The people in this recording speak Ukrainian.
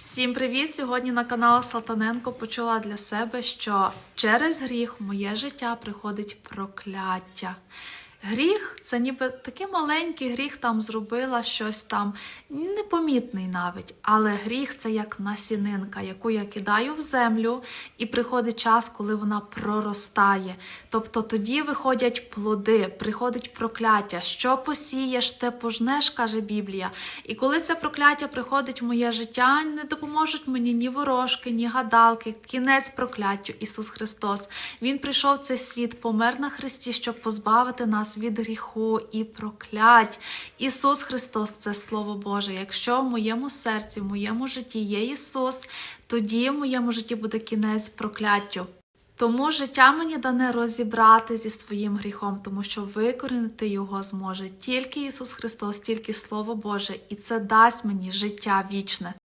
Всім привіт! Сьогодні на канал Салтаненко почула для себе, що через гріх в моє життя приходить прокляття. Гріх це ніби такий маленький гріх там зробила щось там непомітний навіть. Але гріх це як насінинка, яку я кидаю в землю, і приходить час, коли вона проростає. Тобто тоді виходять плоди, приходить прокляття. Що посієш, те пожнеш, каже Біблія. І коли це прокляття приходить в моє життя, не допоможуть мені ні ворожки, ні гадалки. Кінець прокляттю Ісус Христос. Він прийшов в цей світ, помер на Христі, щоб позбавити нас від гріху і проклять. Ісус Христос це Слово Боже. Якщо в моєму серці, в моєму житті є Ісус, тоді в моєму житті буде кінець прокляттю. Тому життя мені дане розібрати зі своїм гріхом, тому що викорінити його зможе тільки Ісус Христос, тільки Слово Боже, і це дасть мені життя вічне.